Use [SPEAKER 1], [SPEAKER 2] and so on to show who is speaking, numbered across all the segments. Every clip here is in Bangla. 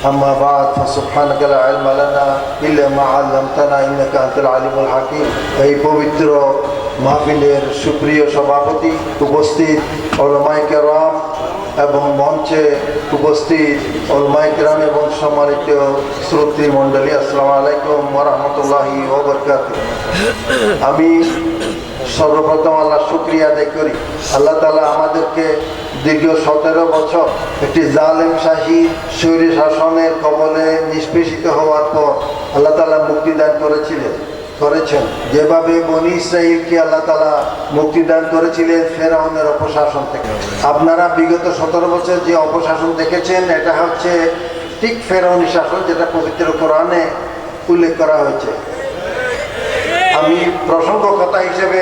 [SPEAKER 1] أما بعد فسبحانك لا علم لنا إلا ما علمتنا إنك أنت العليم الحكيم এই পবিত্র মাহফিলের সুপ্রিয় সভাপতি উপস্থিত ওলমাই কেরাম এবং মঞ্চে উপস্থিত ওলমাই কেরাম এবং সম্মানিত শ্রোতৃ মণ্ডলী আসসালামু আলাইকুম ওরহমতুল্লাহি ওবরকাত আমি সর্বপ্রথম আল্লাহ শুক্রিয়া আদায় করি আল্লাহ তালা আমাদেরকে দীর্ঘ সতেরো বছর একটি জালেম শাহী শৈলী শাসনের কবলে নিষ্পেষিত হওয়ার পর আল্লাহ তালা মুক্তিদান করেছিলেন, করেছেন। যেভাবে বনি ইসরাইলকে আল্লাহ তালা মুক্তিদান করেছিলেন ফেরাউনের অপশাসন থেকে। আপনারা বিগত সতেরো বছর যে অপশাসন দেখেছেন, এটা হচ্ছে ঠিক ফেরাউনি শাসন যেটা পবিত্র কোরআনে উল্লেখ করা হয়েছে। আমি প্রসঙ্গ কথা হিসেবে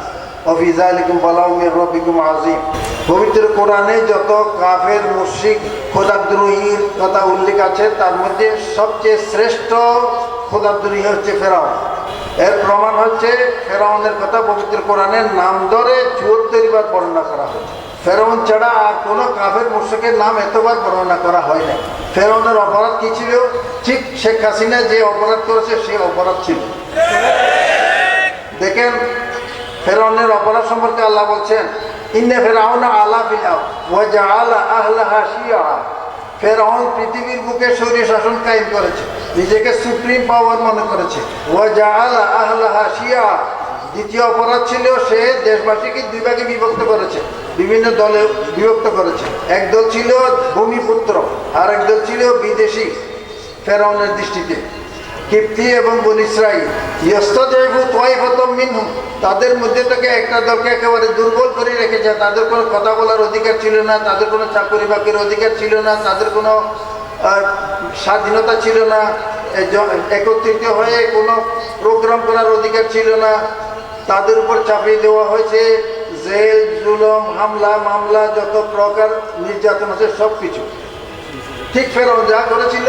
[SPEAKER 1] অফিজালিকুম বালাউমের রবিকুম আজিম পবিত্র কোরআনে যত কাফের মুশিক খোদাদ্রোহীর কথা উল্লেখ আছে, তার মধ্যে সবচেয়ে শ্রেষ্ঠ খোদাদ্রোহী হচ্ছে ফেরাউন। এর প্রমাণ হচ্ছে ফেরাউনের কথা পবিত্র কোরআনের নাম ধরে চুয়াত্তর বার বর্ণনা করা হয়েছে ফেরাউন ছাড়া আর কোনো কাফের মুর্শিকের নাম এতবার বর্ণনা করা হয় না ফেরাউনের অপরাধ কী ছিল? ঠিক শেখ হাসিনা যে অপরাধ করেছে সে অপরাধ ছিল। দেখেন ফেরাউনের অপরাধ সম্পর্কে আল্লাহ বলছেন, ইন্নে ফেরাউন আলা ফিলাও শিয়া। ফেরাউন পৃথিবীর বুকে শরীর শাসন কায়েম করেছে, নিজেকে সুপ্রিম পাওয়ার মনে করেছে। আহলাহা শিয়া। দ্বিতীয় অপরাধ ছিল সে দেশবাসীকে দুই ভাগে বিভক্ত করেছে, বিভিন্ন দলে বিভক্ত করেছে। এক দল ছিল ভূমিপুত্র, আর এক দল ছিল বিদেশি ফেরাউনের দৃষ্টিতে। কিপ্তি এবং বন ইসরাইল। ইয়স্তদেবু তোয়াইফতম মিনহুম। তাদের মধ্যে থেকে একটা দলকে একেবারে দুর্বল করে রেখেছে। তাদের কোনো কথা বলার অধিকার ছিল না, তাদের কোনো চাকরি বাকরির অধিকার ছিল না, তাদের কোনো স্বাধীনতা ছিল না একত্রিত হয়ে কোনো প্রোগ্রাম করার অধিকার ছিল না। তাদের উপর চাপিয়ে দেওয়া হয়েছে জেল, জুলম, হামলা, মামলা, যত প্রকার নির্যাতন আছে সব কিছু ঠিক ফেরাউন যা করেছিল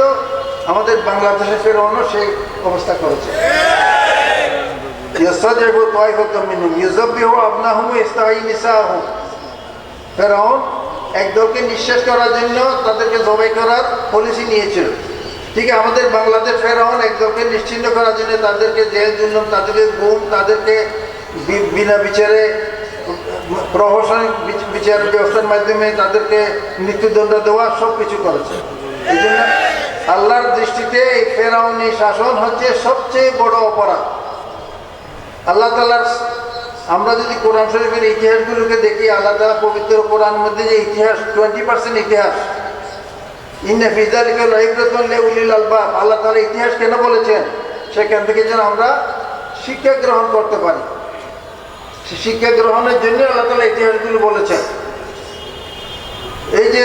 [SPEAKER 1] আমাদের বাংলাদেশে ফেরানো সেই অবস্থা করেছে। করার জন্য তাদেরকে জবাই পলিসি নিয়েছিল। ঠিক আমাদের বাংলাদেশ নিশ্চিন্ত করার জন্য তাদেরকে তাদেরকে তাদেরকে বিনা বিচারে প্রহসন বিচার ব্যবস্থার মাধ্যমে তাদেরকে মৃত্যুদণ্ড দেওয়া সব কিছু করেছে। আল্লাহর দৃষ্টিতে এই ফেরাউনি শাসন হচ্ছে সবচেয়ে বড় অপরাধ। আল্লাহ তালার আমরা যদি কোরআন শরীফের ইতিহাসগুলোকে দেখি, আল্লাহ তালা পবিত্র কোরআন মধ্যে যে ইতিহাস টোয়েন্টি পার্সেন্ট ইতিহাস, ইন্নে ফিজালিকে লাইব্রতলে উলিল আলবাব, আল্লাহ তালা ইতিহাস কেন বলেছেন? সেখান থেকে যেন আমরা শিক্ষা গ্রহণ করতে পারি। শিক্ষা গ্রহণের জন্য আল্লাহ তালা ইতিহাসগুলো বলেছেন। এই যে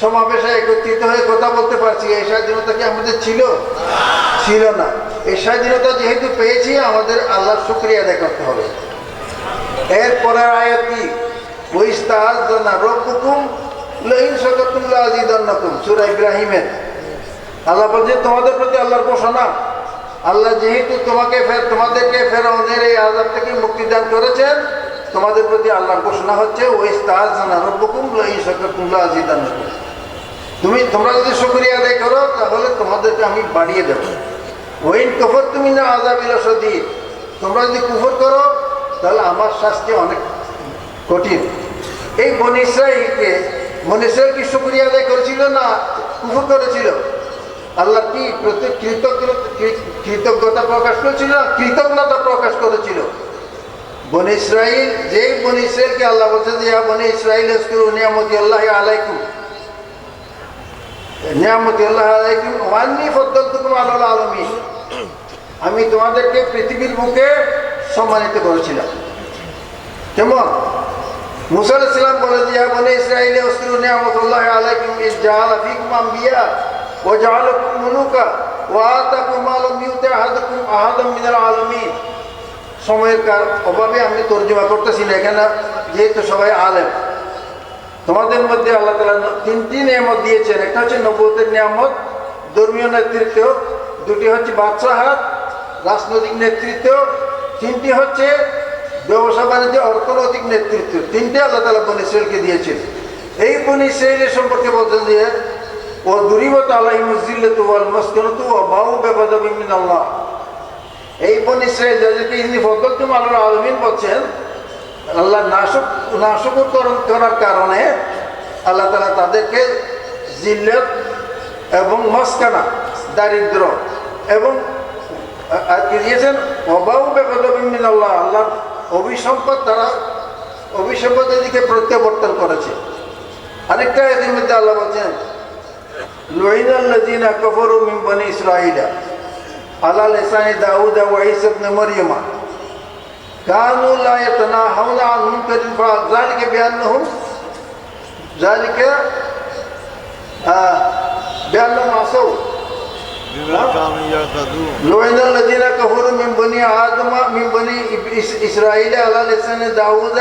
[SPEAKER 1] সমাবেশে একত্রিত হয়ে কথা বলতে পারছি। এই স্বাধীনতা কি আমাদের ছিল? ছিল না। এই স্বাধীনতা যেহেতু পেয়েছি, আমাদের আল্লাহর শুক্রিয়া আদায় করতে হবে। এরপরের আয়াত কি? ইব্রাহিমের। আল্লাহ তোমাদের প্রতি আল্লাহর আল্লাহ যেহেতু তোমাকে তোমাদেরকে ফেরাউনের এই আজাব থেকে মুক্তি দান করেছেন তোমাদের প্রতি আল্লাহর ঘোষণা হচ্ছে লইন শকরতুল্লাহ আজিদান্নাকুম তুমি, তোমরা যদি শুক্রিয়া আদায় করো, তাহলে তোমাদেরকে আমি বাড়িয়ে দেবো। ওইন কফর তুমি না আজাবিল সদি তোমরা যদি কুফর করো, তাহলে আমার শাস্তি অনেক কঠিন। এই বন ইসরাইল কি শুক্রিয়া আদায় করেছিল না কুফর করেছিল? আল্লাহ কি কৃতজ্ঞতা কৃতজ্ঞতা প্রকাশ করেছিল কৃতজ্ঞতা প্রকাশ করেছিল? বন ইসরাইল যেই বন ইসরাইলকে আল্লাহ বলছে যে বনে ইসরাইল নিয়ামতি আল্লাহ আলাইকুম। নিয়ামতি আল্লাহ আলাইকুম, ওয়ান্নি ফদ্দলতুকুম আলাল আলমী আমি তোমাদেরকে পৃথিবীর বুকে সম্মানিত করেছিলাম। কেমন? মুসা ইসলাম বলে দিয়া বলে ইসরাইলে অস্ত্রু নিয়ামতুল্লাহ আলাইকুম ইস জাহাল ফিকুম আম্বিয়া ও জাহালকুম মুলুকা ও আতাকুম আলম ইউতে আহাদকুম আহাদম মিনাল আলমিন। সময়ের কার অভাবে আমি তর্জমা করতেছি না, এখানে যেহেতু সবাই আলেম। তোমাদের মধ্যে আল্লাহ তালা তিনটি নিয়ামত দিয়েছেন। একটা হচ্ছে নব্বতের নিয়ামত, ধর্মীয় নেতৃত্ব, দুটি হচ্ছে বাদশাহাত, রাজনৈতিক নেতৃত্ব, তিনটি হচ্ছে ব্যবসা বাণিজ্য, অর্থনৈতিক নেতৃত্ব। তিনটে আল্লাহ তালা বন দিয়েছেন। এই বন সম্পর্কে বলছেন যে ও দুরিবত আল্লাহ মসজিল্লে আল বেবাদিন আল্লাহ এই বন ইসরায়েল যাদেরকে ইনি ফকলতুম আল্লাহ আলমিন বলছেন, আল্লাহ নাশক নাশকরণ করার কারণে আল্লাহ তালা তাদেরকে জিল্লত এবং মস্কানা, দারিদ্র এবং দিয়েছেন? অবাউ বেপদিন আল্লাহ আল্লাহর অভিসম্পদ তারা অভিসম্পদের দিকে প্রত্যাবর্তন করেছে। আরেকটা এদের মধ্যে আল্লাহ বলছেন কাফারু মিন বনি على لسان داود وعيسى بن مريم كانوا لا يتناهون عن منكر الفعل ذلك بأنهم ذلك آه بأنهم عصوا. لعن نعم. الذين كفروا من بني آدم من بني إسرائيل على لسان داود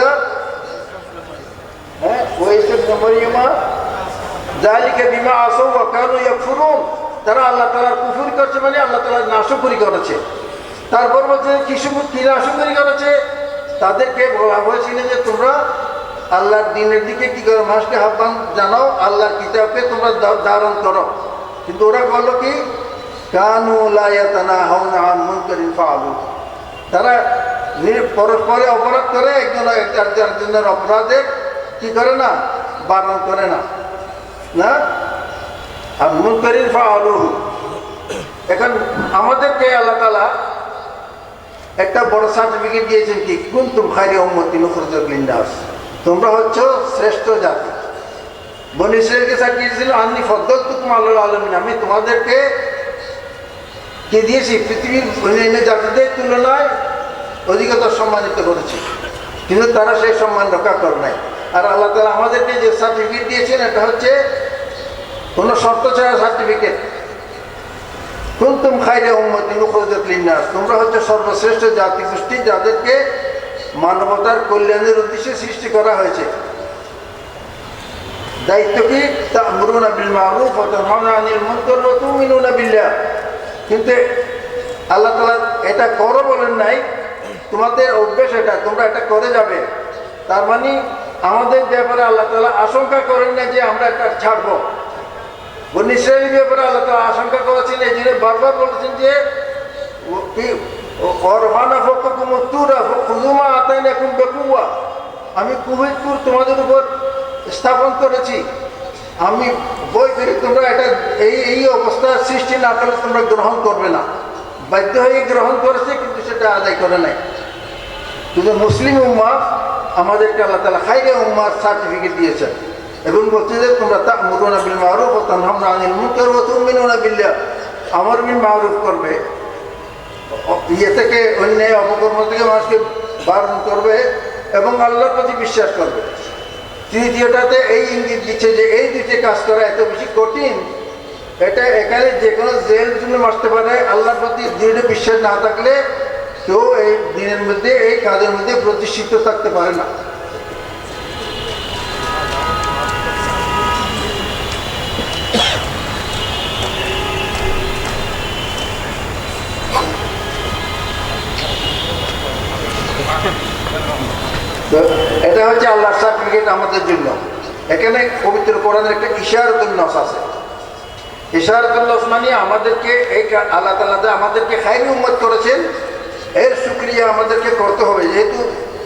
[SPEAKER 1] آه، وعيسى بن مريم ذلك بما عصوا وكانوا يكفرون. তারা আল্লাহ তালার কুফুরি করছে মানে আল্লাহ তালার নাশকরি করেছে। তারপর বলছে কিছু কি নাশকরি করেছে? তাদেরকে বলা হয়েছিল যে তোমরা আল্লাহর দিনের দিকে কি করো, মানুষকে আহ্বান জানাও, আল্লাহর কিতাবকে তোমরা ধারণ করো। কিন্তু ওরা বলল কি, কানু লায়াতানা ফাআলু। তারা পরস্পরে অপরাধ করে, একজন একজন একজনের অপরাধে কি করে না? বারণ করে না। না? আর এখন আমাদেরকে আল্লাহ তালা একটা বড় সার্টিফিকেট দিয়েছেন কি খাইরি উম্মতি নুখরজাত লিন্নাস তোমরা হচ্ছ শ্রেষ্ঠ জাতি। বনি আমি তোমাদেরকে কি দিয়েছি, পৃথিবীর অন্যান্য জাতিদের তুলনায় অধিকতর সম্মানিত করেছি। কিন্তু তারা সেই সম্মান রক্ষা করে নাই। আর আল্লাহ তালা আমাদেরকে যে সার্টিফিকেট দিয়েছেন, এটা হচ্ছে কোনো শর্ত ছাড়া সার্টিফিকেট কুন্তুম খাইরে উম্মতি নুখরজাত লিন্নাস। তোমরা হচ্ছে সর্বশ্রেষ্ঠ জাতি গোষ্ঠী যাদেরকে মানবতার কল্যাণের উদ্দেশ্যে সৃষ্টি করা হয়েছে। দায়িত্ব কি? তা'মুরুনা বিল মা'রুফ কিন্তু আল্লাহ তাআলা এটা করো বলেন নাই। তোমাদের অভ্যেস এটা, তোমরা এটা করে যাবে। তার মানে আমাদের ব্যাপারে আল্লাহ তাআলা আশঙ্কা করেন না যে আমরা এটা ছাড়বো। বনি ইসরায়েলের ব্যাপারে আল্লাহ তাআলা আশঙ্কা করেছেন, এই জন্য বারবার বলেছেন যে তুরা আমি কুহিতপুর তোমাদের উপর স্থাপন করেছি। আমি বই ফিরে তোমরা এটা, এই এই অবস্থার সৃষ্টি না করলে তোমরা গ্রহণ করবে না। বাধ্য হয়ে গ্রহণ করেছে, কিন্তু সেটা আদায় করে নাই। কিন্তু মুসলিম উম্মা আমাদেরকে আল্লাহ তালা খাইরে উম্মার সার্টিফিকেট দিয়েছেন। এবং বলছে যে, তোমরা তা মুরুনা বিল মারুফ ও তানহামনা আনিল মুনকার ওয়া তুমিনুনা বিল্লাহ। আমর বিল মারুফ করবে। ইয়ে থেকে, অন্যায় অপকর্ম থেকে মানুষকে বারণ করবে এবং আল্লাহর প্রতি বিশ্বাস করবে। তৃতীয়টাতে এই ইঙ্গিত দিচ্ছে যে, এই দুটি কাজ করা এত বেশি কঠিন। এটা এখানে যে কোনো জেল জুলুম আসতে পারে। আল্লাহর প্রতি দৃঢ় বিশ্বাস না থাকলে কেউ এই দিনের মধ্যে, এই কাজের মধ্যে প্রতিষ্ঠিত থাকতে পারে না। তো এটা হচ্ছে আল্লাহর সার্টিফিকেট আমাদের জন্য। এখানে পবিত্র কোরআনের একটা ইশারতুল নস আছে। ইশারতুল নস মানে আমাদেরকে এই আল্লাহ তাআলা যে আমাদেরকে খাইরি উম্মত করেছেন, এর সুক্রিয়া আমাদেরকে করতে হবে। যেহেতু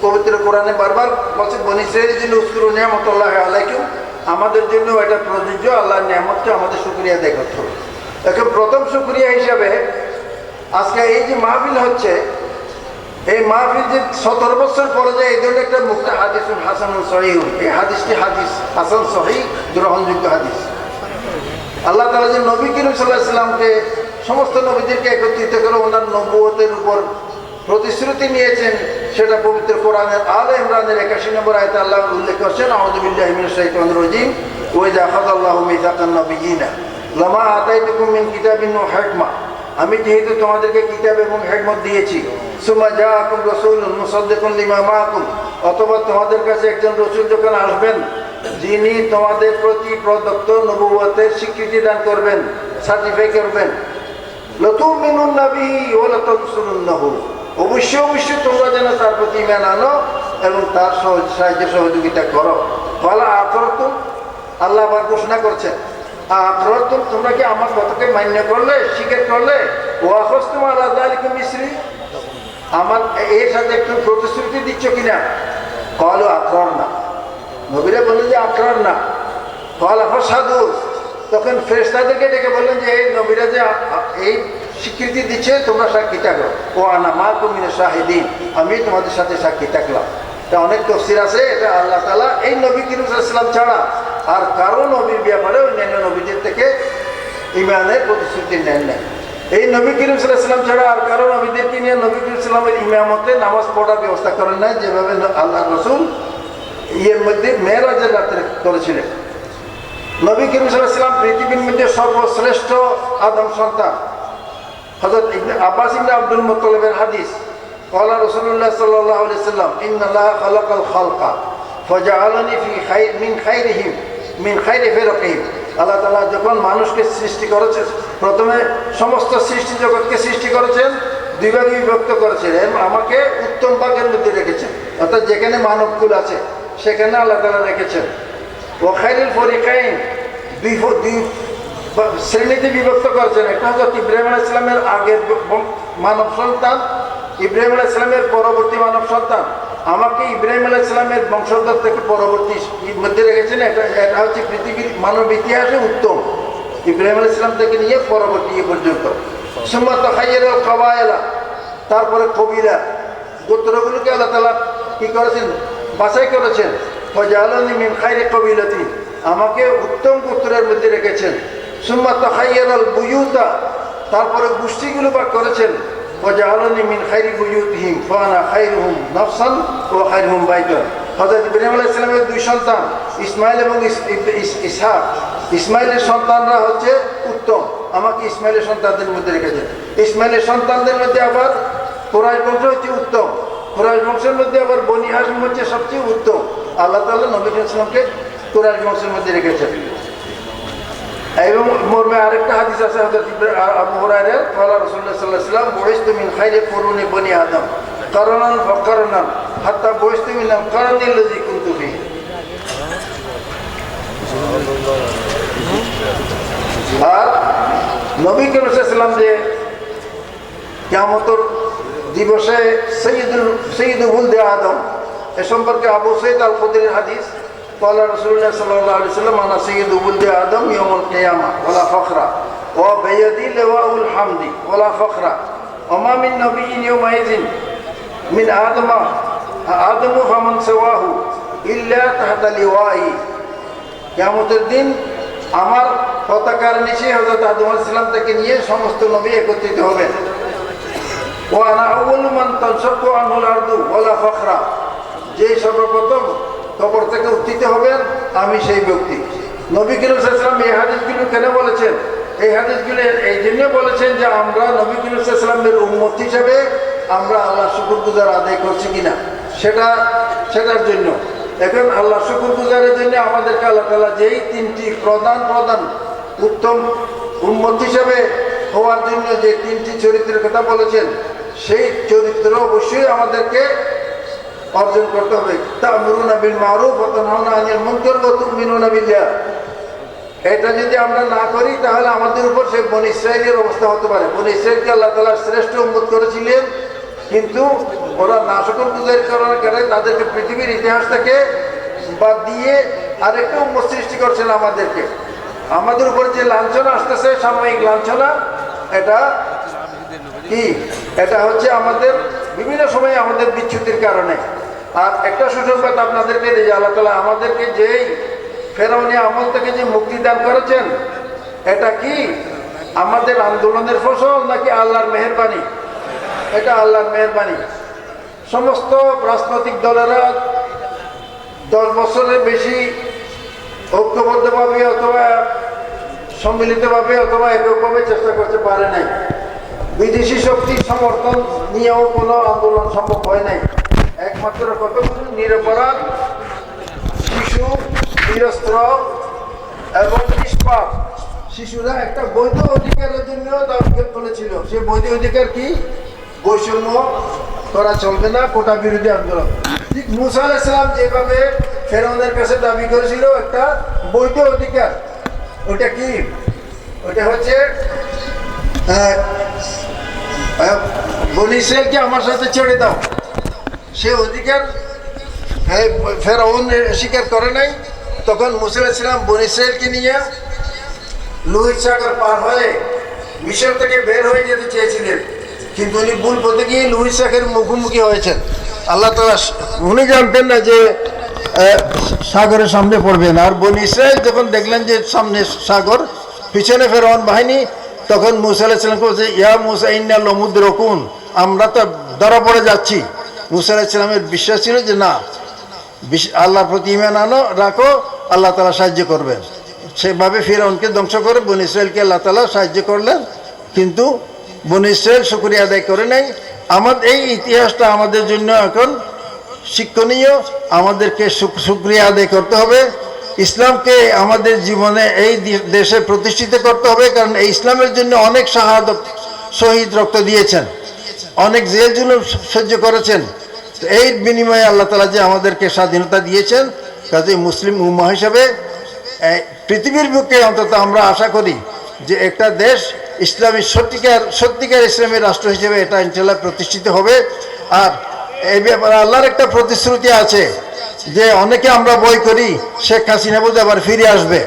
[SPEAKER 1] পবিত্র কোরআনে বারবার বলছে, বনি ইসরায়েলের জন্য উস্কুরু নিয়ামতুল্লাহ আলাইকুম। আমাদের জন্য এটা প্রযোজ্য, আল্লাহর নিয়ামতকে আমাদের সুক্রিয়া আদায় করতে হবে। এখন প্রথম সুক্রিয়া হিসাবে আজকে এই যে মাহফিল হচ্ছে এই মাহফিল যে সতেরো বছর পরে যে এই ধরনের একটা মুক্তা হাদিস হাসান সহি এই হাদিসটি হাদিস, হাসান সহি গ্রহণযোগ্য হাদিস। আল্লাহ তালা যে নবী কিরম সাল্লাহ ইসলামকে সমস্ত নবীদেরকে একত্রিত করে ওনার নবুয়তের উপর প্রতিশ্রুতি নিয়েছেন, সেটা পবিত্র কোরআনের আল ইমরানের একাশি নম্বর আয়তে আল্লাহ উল্লেখ করছেন শাহিদ রজিম ওই আখাদ আল্লাহ মিজাকান নবীনা লামা আতাইতুকুম মিন কিতাবিন ও আমি যেহেতু তোমাদেরকে কিতাব এবং হেকমত দিয়েছি সুমা যা আকুম রসুল মুসদ্দেকুন লিমা মাকুম অথবা তোমাদের কাছে একজন রসুল যখন আসবেন, যিনি তোমাদের প্রতি প্রদত্ত নবুয়তের স্বীকৃতি দান করবেন সার্টিফাই করবেন। লতুমিনুন নবী ও লতুনসুন্নাহু অবশ্যই অবশ্যই তোমরা যেন তার প্রতি ইমান আনো এবং তার সহ- সাহায্য সহযোগিতা করো। বলা আতরতুম আল্লাহ আবার ঘোষণা করছেন। আতরতুম তোমরা কি আমার কথাকে মান্য করলে, স্বীকার করলে? ও আল্লাহ মিশ্রি আমার এর সাথে একটু প্রতিশ্রুতি দিচ্ছ কিনা? কল আক্রর না নবীরা বললেন যে আক্রর না কল সাধু তখন ফেরেস্তাদেরকে ডেকে বললেন যে, এই নবীরা যে এই স্বীকৃতি দিচ্ছে, তোমরা সাক্ষী থাকো। ও আনা মা কুমিনে শাহিদিন। আমি তোমাদের সাথে সাক্ষী থাকলাম। এটা অনেক তফসির আছে, এটা আল্লাহ তালা এই নবী কিরুসাল্লাম ছাড়া আর কারো নবীর ব্যাপারে অন্যান্য নবীদের থেকে ইমানের প্রতিশ্রুতি নেন নাই এই নবী করিম সাল্লাম ছাড়া আর কারো নবীদেরকে নিয়ে নবী করিম সাল্লামের ইমামতে নামাজ পড়ার ব্যবস্থা করেন নাই যেভাবে ন- আল্লাহ রসুল ইয়ের মধ্যে মেয়েরাজের রাত্রে করেছিলেন নবী করিম সাল্লাম পৃথিবীর মধ্যে সর্বশ্রেষ্ঠ আদম সন্তান হজরত ইবনে আব্বাস ইবনে আব্দুল মুত্তালিবের হাদিস قال رسول الله صلى الله عليه وسلم إن الله خلق الخلق فجعلني في خير من خيرهم মিন খাইরে ফেরকিম আল্লাহ তালা যখন মানুষকে সৃষ্টি করেছে, প্রথমে সমস্ত সৃষ্টি জগৎকে সৃষ্টি করেছেন দুই ভাগে বিভক্ত করেছেন আমাকে উত্তম ভাগের মধ্যে রেখেছেন। অর্থাৎ যেখানে মানবকুল আছে, সেখানে আল্লাহ তালা রেখেছেন। ওখাইল ফরিকাইন, দুই দুই শ্রেণীতে বিভক্ত করেছেন। একটা হচ্ছে ইব্রাহিম আল ইসলামের আগের মানব সন্তান, ইব্রাহিম আল ইসলামের পরবর্তী মানব সন্তান। আমাকে ইব্রাহিম আলাহ ইসলামের বংশধর থেকে পরবর্তী মধ্যে রেখেছেন। এটা এটা হচ্ছে পৃথিবীর মানব ইতিহাসে উত্তম। ইব্রাহিম আলাহ ইসলাম থেকে নিয়ে পরবর্তী ইয়ে পর্যন্ত। সুম্মত খাইয়ের কবায়লা, তারপরে কবিরা। গোত্রগুলোকে আল্লাহ তালা কি করেছেন? বাছাই করেছেন। ফজালনি মিন খাইরে কবিলাতি, আমাকে উত্তম গোত্রের মধ্যে রেখেছেন। সুম্মা তাহাইয়াল বুয়ুতা, তারপরে গোষ্ঠীগুলো বা করেছেন। মিন খাইরি বুয়ুতহিম ফানা খাইরুহুম নফসান ও খাইরুহুম বাইতন হযরত ইব্রাহিম আলাইহিস সালামের দুই সন্তান, ইসমাইল এবং ইসহাক। ইসমাইলের সন্তানরা হচ্ছে উত্তম। আমাকে ইসমাইলের সন্তানদের মধ্যে রেখেছেন ইসমাইলের সন্তানদের মধ্যে আবার কোরআশ বংশ হচ্ছে উত্তম। কোরআশ বংশের মধ্যে আবার বনি হাসম হচ্ছে সবচেয়ে উত্তম। আল্লাহ তাল্লাহ নবী ইসলামকে কোরআশ বংশের মধ্যে রেখেছেন। এবং মর্মে আরেকটা হাদিস আছে, হযরত আবু হুরায়রার ক্বালা রাসূলুল্লাহ সাল্লাল্লাহু আলাইহি ওয়াসাল্লাম, বুইসতু মিন খাইরি কুরুনি বনি আদম কারনান ফাকারনান হাত্তা বুইসতু মিন কারনি আল্লাযী কুনতু ফিহি আর নবী করিম সাল্লাম যে কেমতর দিবসে উলদে আদম, এ সম্পর্কে আবু সৈয়দ আল খুদির হাদিস قال رسول الله صلى الله عليه وسلم انا سيد ولد ادم يوم القيامه ولا فخر وبيدي لواء الحمد ولا فخر وما من نبي يومئذ من ادم ادم فمن سواه الا تحت لوائي কেমতের দিন আমার পতাকার নিচে হজরত আদম ইসলাম থেকে নিয়ে সমস্ত নবী একত্রিত হবেন ও আনা আউ্বালু মান তানসাক্কু আনহুল আরদু ওয়ালা ফখরা যে সর্বপ্রথম কবর থেকে উত্থিত হবেন, আমি সেই ব্যক্তি। নবী করিম সাল্লাম এই হাদিসগুলো কেন বলেছেন? এই হাদিসগুলো এই জন্য বলেছেন যে আমরা নবী করিম সাল্লামের উম্মত হিসাবে আমরা আল্লাহ শুকুর গুজার আদায় করছি কিনা? সেটা, সেটার জন্য। এখন আল্লাহ শুকুর গুজারের জন্য আমাদেরকে আল্লাহ তালা যেই তিনটি প্রধান প্রধান, উত্তম উন্মত হিসাবে হওয়ার জন্য যে তিনটি চরিত্রের কথা বলেছেন, সেই চরিত্র অবশ্যই আমাদেরকে অর্জন করতে হবে। তা মরুনা বিল মারুফ ওয়া তুমিনুনা বিল্লাহ। এটা যদি আমরা না করি, তাহলে আমাদের উপর সেই বন অবস্থা হতে পারে। বন আল্লাহ তালা শ্রেষ্ঠ উন্মত করেছিলেন, কিন্তু ওরা নাশকর পূজার করার কারণে তাদেরকে পৃথিবীর ইতিহাস থেকে বাদ দিয়ে আরেকটা উন্মত সৃষ্টি করেছেন আমাদেরকে। আমাদের উপর যে লাঞ্ছনা আসতেছে, সাময়িক লাঞ্ছনা, এটা কি? এটা হচ্ছে আমাদের বিভিন্ন সময়ে আমাদের বিচ্ছুতির কারণে। আর একটা সুসংবাদ আপনাদেরকে দিই যে আল্লাহ তালা আমাদেরকে যেই ফেরাউনি আমল থেকে যে মুক্তি দান করেছেন, এটা কি আমাদের আন্দোলনের ফসল নাকি আল্লাহর মেহরবানি? এটা আল্লাহর মেহরবানি। সমস্ত রাজনৈতিক দলেরা দশ বছরের বেশি ঐক্যবদ্ধভাবে অথবা সম্মিলিতভাবে অথবা এককভাবে চেষ্টা করতে পারে নাই। বিদেশি শক্তির সমর্থন নিয়েও কোনো আন্দোলন সম্ভব হয় নাই। একমাত্র কতগুলো? নিরপরাধ শিশু নিরস্ত্র এবং নিষ্পাপ। শিশুরা একটা বৈধ অধিকারের জন্য দাবি করেছিল সে বৈধ অধিকার কি? বৈষম্য করা চলবে না কোটা বিরোধী আন্দোলন। ঠিক মুসা আলাইসালাম যেভাবে ফেরাউনের কাছে দাবি করেছিল একটা বৈধ অধিকার। ওটা কি? ওটা হচ্ছে আহ, আহ, বনি ইসরায়েলকে আমার সাথে ছেড়ে দাও। সে অধিকার ফেরাউন স্বীকার করে নাই। তখন মুসা আলাইসালাম বনি ইসরায়েলকে নিয়ে লোহিত সাগর পার হয়ে মিশর থেকে বের হয়ে যেতে চেয়েছিলেন। কিন্তু উনি ভুল পথে গিয়ে লোহিত সাগরের মুখোমুখি হয়েছেন। আল্লাহ তালা উনি জানতেন না যে সাগরের সামনে পড়বেন আর বনি ইসরায়েল যখন দেখলেন যে সামনে সাগর, পিছনে ফেরাউন বাহিনী, তখন মুসা আলাহিসাল্লামকে বলছে, ইয়া মুসা, ইন্না লমুদ রকুন আমরা তো ধরা পড়ে যাচ্ছি। মুসা আলাহিসাল্লামের বিশ্বাস ছিল যে না আল্লাহর প্রতি ইমান আনো, রাখো, আল্লাহ তালা সাহায্য করবেন। সেভাবে ফিরাউনকে ধ্বংস করে বন ইসরায়েলকে আল্লাহ তালা সাহায্য করলেন, কিন্তু বন ইসরায়েল শুক্রিয়া আদায় করে নাই। আমাদের এই ইতিহাসটা আমাদের জন্য এখন শিক্ষণীয়, আমাদেরকে শুক- শুক্রিয়া আদায় করতে হবে। ইসলামকে আমাদের জীবনে এই দেশে প্রতিষ্ঠিত করতে হবে, কারণ এই ইসলামের জন্য অনেক শাহাদত, শহীদ রক্ত দিয়েছেন। অনেক জেল জুলুম সহ্য করেছেন। এই বিনিময়ে আল্লাহ তালা যে আমাদেরকে স্বাধীনতা দিয়েছেন কাজে মুসলিম উম্মা হিসাবে পৃথিবীর বুকে অন্তত আমরা আশা করি যে একটা দেশ ইসলামী সত্যিকার সত্যিকার ইসলামী রাষ্ট্র হিসেবে এটা ইনশাল্লাহ প্রতিষ্ঠিত হবে। আর এই ব্যাপারে আল্লাহর একটা প্রতিশ্রুতি আছে যে অনেকে আমরা বই করি শেখ হাসিনা বলতে আবার ফিরে আসবে।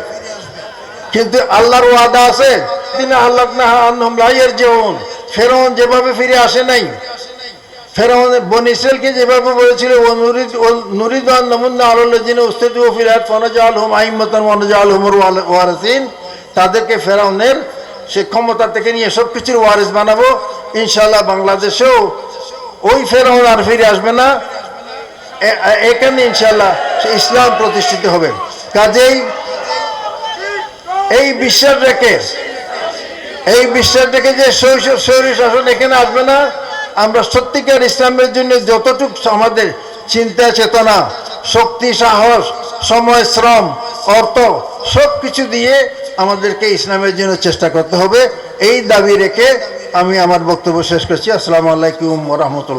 [SPEAKER 1] কিন্তু আল্লাহর ওয়াদা আছে তিনি আল্লাহ না যেমন ফেরন যেভাবে ফিরে আসে নাই, ফেরাউন বন ইসরায়েলকে যেভাবে বলেছিল, ও নুরিদ ও নুরিদ আন নমুন্না আলুল্লাদিন উস্তেদ ও ফিরাত ফনজাল হুম আইমতান মনজাল হুমর ওয়ারসিন। তাদেরকে ফেরাউনের সে ক্ষমতা থেকে নিয়ে সব কিছুর ওয়ারিস বানাবো ইনশাল্লাহ বাংলাদেশেও ওই ফেরাউন আর ফিরে আসবে না। এখানে ইনশাল্লাহ ইসলাম প্রতিষ্ঠিত হবে। কাজেই এই বিশ্বাস রেখে এই বিশ্বাস দেখে যে শরীর শাসন এখানে আসবে না, আমরা সত্যিকার ইসলামের জন্য যতটুকু আমাদের চিন্তা, চেতনা, শক্তি, সাহস, সময়, শ্রম, অর্থ সব কিছু দিয়ে আমাদেরকে ইসলামের জন্য চেষ্টা করতে হবে। এই দাবি রেখে আমি আমার বক্তব্য শেষ করছি। আসসালামু আলাইকুম রহমতুল্লাহ।